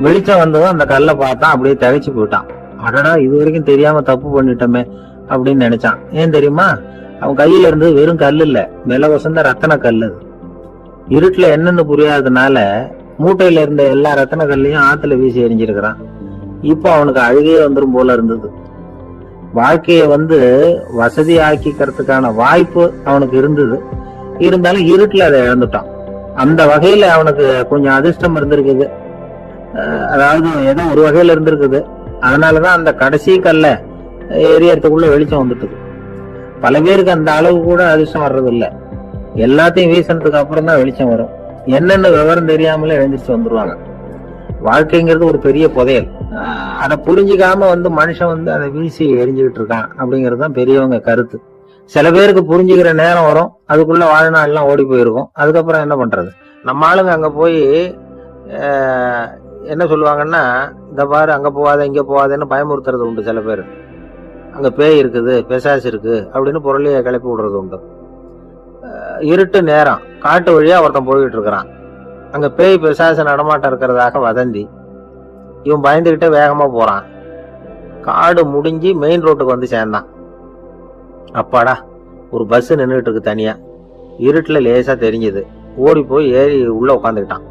வெளிச்சம் வந்ததும் அந்த கல்லை பார்த்தான் அப்படியே தகைச்சு போயிட்டான். அடடா இது வரைக்கும் தெரியாம தப்பு பண்ணிட்டோமே அப்படின்னு நினைச்சான். ஏன் தெரியுமா? அவன் கையில இருந்து வெறும் கல் இல்ல விலை வசந்த ரத்தன கல் அது. இருட்டுல என்னன்னு புரியாததுனால மூட்டையில இருந்த எல்லா ரத்தன கல்லையும் ஆத்துல வீசி எறிஞ்சிருக்கிறான். இப்போ அவனுக்கு அழுகையே வந்துடும் போல இருந்தது. வாழ்க்கையை வந்து வசதி ஆக்கிக்கிறதுக்கான வாய்ப்பு அவனுக்கு இருந்தது. இருந்தாலும் இருட்டுல அதை இழந்துட்டான். அந்த வகையில அவனுக்கு கொஞ்சம் அதிர்ஷ்டம் இருந்திருக்குது. அதாவது ஏதோ ஒரு வகையில இருந்திருக்குது. அதனாலதான் அந்த கடைசி கல்ல எரியறதுக்குள்ள வெளிச்சம் வந்துட்டுது பல பேருக்கு அந்த அளவு கூட அதிர்ஷ்டம் வர்றது இல்லை எல்லாத்தையும் வீசினதுக்கு அப்புறம் தான் வெளிச்சம் வரும். என்னென்ன விவரம் தெரியாமலே எழுந்திரிச்சு வந்துருவாங்க. வாழ்க்கைங்கிறது ஒரு பெரிய புதையல். அதை புரிஞ்சிக்காம வந்து மனுஷன் வந்து அதை வீசி எரிஞ்சுக்கிட்டு இருக்கான் அப்படிங்கிறது தான் பெரியவங்க கருத்து. சில பேருக்கு புரிஞ்சுக்கிற நேரம் வரும் அதுக்குள்ள வாழ்நாள் எல்லாம் ஓடி போயிருக்கும். அதுக்கப்புறம் என்ன பண்றது? நம்ம ஆளுங்க அங்க போய் என்ன சொல்லுவாங்கன்னா இந்த பாரு அங்க போகாத இங்க போகாதன்னு பயமுறுத்துறது உண்டு சில பேர். அங்க பேய் இருக்குது பெசாசு இருக்கு அப்படின்னு பொருளையை கிளப்பி விடுறது உண்டு. இருட்டு நேரம். காட்டு வழியா ஒருத்தன் போய்கிட்டு இருக்கிறான். அங்க பேய் பெசாசு நடமாட்டம் இருக்கிறதாக வதந்தி. இவன் பயந்துகிட்டே வேகமா போறான். காடு முடிஞ்சு மெயின் ரோட்டுக்கு வந்து சேர்ந்தான். அப்பாடா ஒரு பஸ் நின்றுட்டு இருக்கு தனியா. இருட்டில் லேசா தெரிஞ்சது. ஓடி போய் ஏறி உள்ள உட்காந்துக்கிட்டான்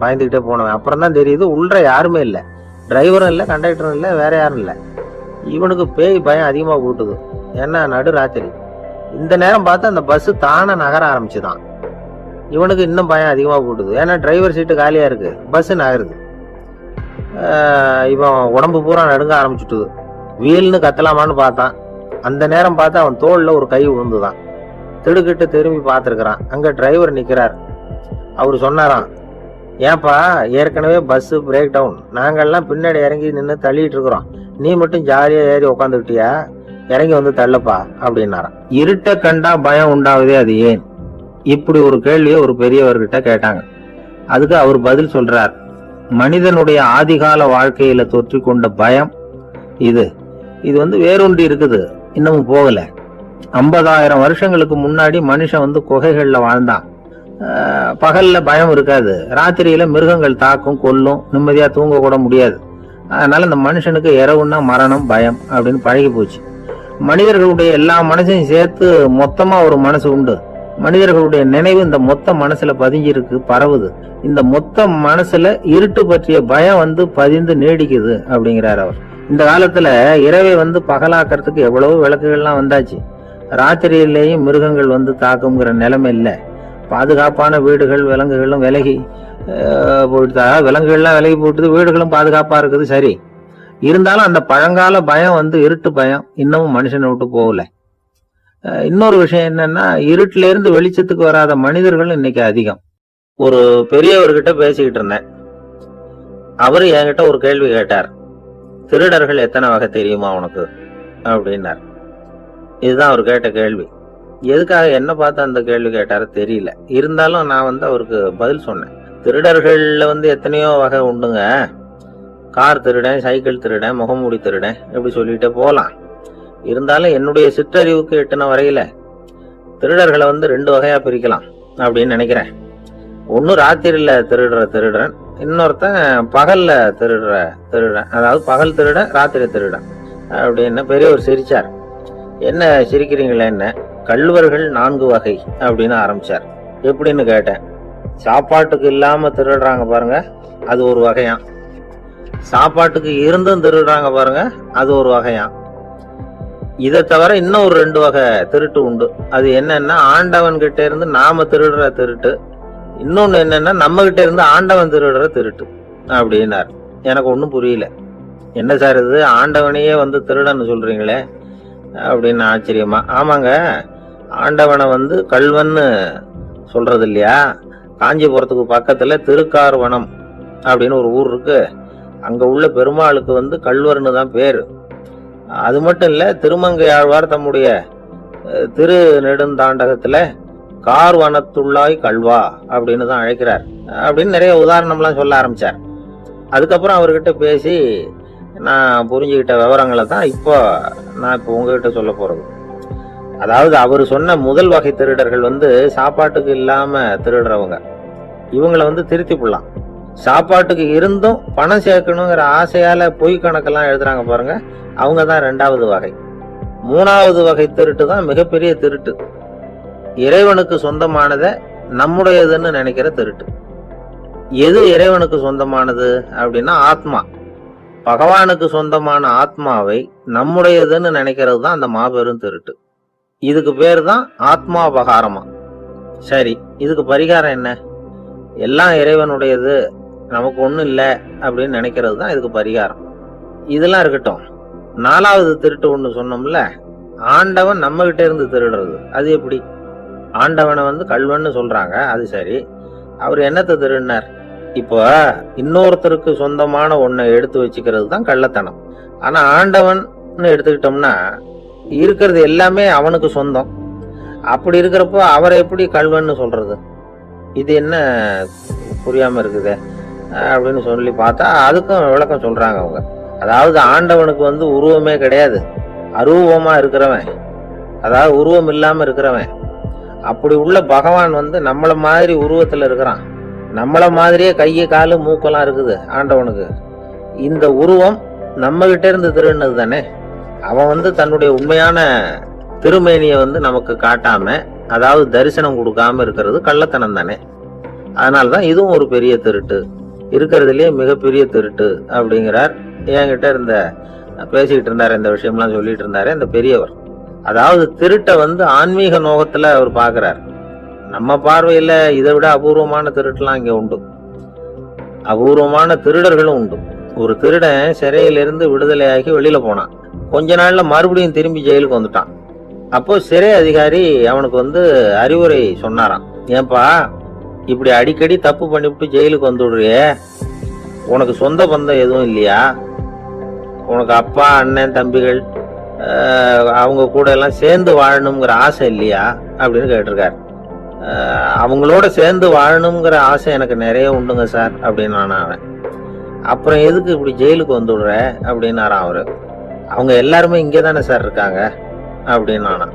பயந்துக்கிட்டே போனவன். அப்புறம் தான் தெரியுது உள்ள யாருமே இல்லை. டிரைவரும் இல்லை கண்டக்டரும் இல்லை வேற யாரும் இல்லை. இவனுக்கு பேய் பயம் அதிகமாக கூட்டுது ஏன்னா நடு ராத்திரி. இந்த நேரம் பார்த்து அந்த பஸ் தானே நகர ஆரம்பிச்சுதான். இவனுக்கு இன்னும் பயம் அதிகமாக கூட்டுது ஏன்னா டிரைவர் சீட்டு காலியாக இருக்குது பஸ்ஸு நகருது இவன் உடம்பு பூரா நடுங்க ஆரம்பிச்சுட்டுது. வீல்னு கத்தலாமான்னு பார்த்தான். அந்த நேரம் பார்த்து அவன் தோளில் ஒரு கை விழுந்துதான் திடுக்கிட்டு திரும்பி பார்த்துருக்குறான். அங்கே டிரைவர் நிற்கிறார் அவர் சொன்னாராம் ஏன்பா ஏற்கனவே பஸ்ஸு பிரேக் டவுன் நாங்கெல்லாம் பின்னாடி இறங்கி நின்று தள்ளிட்டு இருக்கிறோம். நீ மட்டும் ஜாலியாக ஏறி உக்காந்துக்கிட்டியா? இறங்கி வந்து தள்ளப்பா அப்படின்னாராம். இருட்ட கண்டா பயம் உண்டாவதே அது ஏன்? இப்படி ஒரு கேள்வியை ஒரு பெரியவர்கிட்ட கேட்டாங்க. அதுக்கு அவர் பதில் சொல்றார். மனிதனுடைய ஆதிகால வாழ்க்கையில தொற்றிக் கொண்ட பயம் இது. இது வந்து வேறொன்று இருக்குது. இன்னமும் போகல. ஐம்பதாயிரம் வருஷங்களுக்கு முன்னாடி மனுஷன் வந்து குகைகள்ல வாழ்ந்தான். பகல்ல பயம் இருக்காது. ராத்திரியில மிருகங்கள் தாக்கும் கொல்லும். நிம்மதியா தூங்க கூட முடியாது. அதனால இந்த மனுஷனுக்கு இரவுன்னா மரணம் பயம் அப்படின்னு பழகி போச்சு மனிதர்களுடைய எல்லா மனசையும் சேர்த்து மொத்தமா ஒரு மனசு உண்டு. மனிதர்களுடைய நினைவு இந்த மொத்த மனசுல பதிஞ்சிருக்கு பரவுது. இந்த மொத்த மனசுல இருட்டு பற்றிய பயம் வந்து பதிந்து நீடிக்குது அப்படிங்கிறார் அவர். இந்த காலத்துல இரவை வந்து பகலாக்கிறதுக்கு எவ்வளவோ விளக்குகள்லாம் வந்தாச்சு. ராத்திரியிலேயும் மிருகங்கள் வந்து தாக்குங்கிற நிலைமை இல்லை. பாதுகாப்பான வீடுகள் விலங்குகளும் விலகி போயிட்டா விலங்குகள்லாம் விலகி போயிட்டு வீடுகளும் பாதுகாப்பா இருக்குது சரி. இருந்தாலும் அந்த பழங்கால பயம் வந்து இருட்டு பயம் இன்னமும் மனுஷனை விட்டு போகல. இன்னொரு விஷயம் என்னன்னா இருட்டுல இருந்து வெளிச்சத்துக்கு வராத மனிதர்கள் இன்னைக்கு அதிகம். ஒரு பெரியவர்கிட்ட பேசிக்கிட்டு இருந்தேன். அவரு என்கிட்ட ஒரு கேள்வி கேட்டார். திருடர்கள் எத்தனை வகை தெரியுமா உனக்கு? அப்படின்னார். இதுதான் அவர் கேட்ட கேள்வி. எதுக்காக என்ன பார்த்து அந்த கேள்வி கேட்டாரு தெரியல. இருந்தாலும் நான் வந்து அவருக்கு பதில் சொன்னேன். திருடர்கள்ல வந்து எத்தனையோ வகை உண்டுங்க. கார் திருடேன் சைக்கிள் திருடன் முகமூடி திருடேன் இப்படி சொல்லிட்டு போகலாம். இருந்தாலும் என்னுடைய சிற்றறிவுக்கு எட்டின வரையில திருடர்களை வந்து ரெண்டு வகையா பிரிக்கலாம் அப்படின்னு நினைக்கிறேன். ஒன்று ராத்திரியில் திருடுற திருடன் இன்னொருத்தன் பகல்ல திருடுற திருடன் அதாவது பகல் திருடன் ராத்திரி திருடன் அப்படின்னு பெரியவர் சிரிச்சார். என்ன சிரிக்கிறீங்களே என்ன? கல்வர்கள் நான்கு வகை அப்படின்னு ஆரம்பிச்சார். எப்படின்னு கேட்டேன். சாப்பாட்டுக்கு இல்லாம திருடுறாங்க பாருங்க அது ஒரு வகையான் சாப்பாட்டுக்கு இருந்தும் திருடுறாங்க பாருங்க அது ஒரு வகையான் இதை தவிர இன்னும் ஒரு ரெண்டு வகை திருட்டு உண்டு. அது என்னன்னா ஆண்டவன் கிட்ட இருந்து நாம திருடுற திருட்டு. இன்னொன்னு என்னன்னா நம்ம கிட்ட இருந்து ஆண்டவன் திருடுற திருட்டு. அப்படின்னார். எனக்கு ஒன்றும் புரியல. என்ன சார் இது? ஆண்டவனையே வந்து திருடன்னு சொல்றீங்களே? அப்படின்னு ஆச்சரியமா. ஆமாங்க. ஆண்டவனை வந்து கல்வன்னு சொல்றது இல்லையா காஞ்சிபுரத்துக்கு பக்கத்துல திருக்கார்வனம் அப்படின்னு ஒரு ஊர் இருக்கு. அங்க உள்ள பெருமாளுக்கு வந்து கல்வர்னு தான் பேரு. அது மட்டும் இல்லை திருமங்கை ஆழ்வார் தம்முடைய திரு நெடுந்தாண்டகத்தில் கார் வனத்துள்ளாய் கல்வா அப்படின்னு தான் அழைக்கிறார். அப்படின்னு நிறைய உதாரணம்லாம் சொல்ல ஆரம்பித்தார் அதுக்கப்புறம் அவர்கிட்ட பேசி நான் புரிஞ்சுக்கிட்ட விவரங்களை தான் இப்போ நான் இப்போ உங்ககிட்ட சொல்ல போகிறது அதாவது அவர் சொன்ன முதல் வகை திருடர்கள் வந்து சாப்பாட்டுக்கு இல்லாமல் திருடுறவங்க. இவங்களை வந்து திருத்தி போடலாம் சாப்பாட்டுக்கு இருந்தும் பணம் சேர்க்கணுங்கிற ஆசையால பொய் கணக்கெல்லாம் எழுதுறாங்க பாருங்க. அவங்க தான் ரெண்டாவது வகை. மூணாவது வகை திருட்டு தான் மிகப்பெரிய திருட்டு. இறைவனுக்கு சொந்தமானதை நம்முடையதுன்னு நினைக்கிற திருட்டு. எது இறைவனுக்கு சொந்தமானது அப்படின்னா ஆத்மா. பகவானுக்கு சொந்தமான ஆத்மாவை நம்முடையதுன்னு நினைக்கிறது தான் அந்த மாபெரும் திருட்டு. இதுக்கு பேர் தான் ஆத்மாபகாரமா சரி இதுக்கு பரிகாரம் என்ன? எல்லாம் இறைவனுடையது நமக்கு ஒன்றும் இல்லை அப்படின்னு நினைக்கிறது தான் இதுக்கு பரிகாரம். இதெல்லாம் இருக்கட்டும். நாலாவது திருட்டு ஒன்று சொன்னோம்ல ஆண்டவன் நம்ம கிட்ட இருந்து திருடுறது. அது எப்படி? ஆண்டவனை வந்து கல்வன்னு சொல்றாங்க அது சரி. அவர் என்னத்தை திருடினார்? இப்போ இன்னொருத்தருக்கு சொந்தமான ஒன்றை எடுத்து வச்சுக்கிறது தான் கள்ளத்தனம். ஆனா ஆண்டவன் எடுத்துக்கிட்டோம்னா இருக்கிறது எல்லாமே அவனுக்கு சொந்தம். அப்படி இருக்கிறப்போ அவரை எப்படி கல்வன்னு சொல்றது? இது என்ன புரியாம இருக்குதே? அப்படின்னு சொல்லி பார்த்தா அதுக்கும் விளக்கம் சொல்கிறாங்க அவங்க. அதாவது ஆண்டவனுக்கு வந்து உருவமே கிடையாது. அருவமாக இருக்கிறவன். அதாவது உருவம் இல்லாமல் இருக்கிறவன். அப்படி உள்ள பகவான் வந்து நம்மளை மாதிரி உருவத்தில் இருக்கிறான். நம்மளை மாதிரியே கையை காலு மூக்கெல்லாம் இருக்குது ஆண்டவனுக்கு. இந்த உருவம் நம்மகிட்ட இருந்து திருடினது தானே. அவன் வந்து தன்னுடைய உண்மையான திருமேனியை வந்து நமக்கு காட்டாம அதாவது தரிசனம் கொடுக்காம இருக்கிறது கள்ளத்தனம் தானே. அதனாலதான் இதுவும் ஒரு பெரிய திருட்டு. இருக்கிறதுலே மிகப்பெரிய திருட்டு அப்படிங்கிறார். என்கிட்ட இருந்த பேசிக்கிட்டு இருந்தார் இந்த விஷயம்லாம் சொல்லிட்டு இருந்தாரு இந்த பெரியவர். அதாவது திருட்டை வந்து ஆன்மீக நோகத்துல அவர் பாக்குறார். நம்ம பார்வையில இதை விட அபூர்வமான திருட்டுலாம் இங்க உண்டு. அபூர்வமான திருடர்களும் உண்டு. ஒரு திருடன் சிறையிலிருந்து விடுதலையாகி வெளியில போனான். கொஞ்ச நாள்ல மறுபடியும் திரும்பி ஜெயிலுக்கு வந்துட்டான். அப்போ சிறை அதிகாரி அவனுக்கு வந்து அறிவுரை சொன்னாராம். ஏன்பா இப்படி அடிக்கடி தப்பு பண்ணிவிட்டு ஜெயிலுக்கு வந்துடுறியே? உனக்கு சொந்த பந்தம் எதுவும் இல்லையா? உனக்கு அப்பா அண்ணன் தம்பிகள் அவங்க கூட எல்லாம் சேர்ந்து வாழணுங்கிற ஆசை இல்லையா? அப்படின்னு கேட்டிருக்காரு. அவங்களோட சேர்ந்து வாழணுங்கிற ஆசை எனக்கு நிறைய உண்டுங்க சார் அப்படின்னு நான் அவன் அப்புறம் எதுக்கு இப்படி ஜெயிலுக்கு வந்துடுற? அப்படின்னாராம் அவரு. அவங்க எல்லாருமே இங்கே தானே சார் இருக்காங்க அப்படின்னு நானா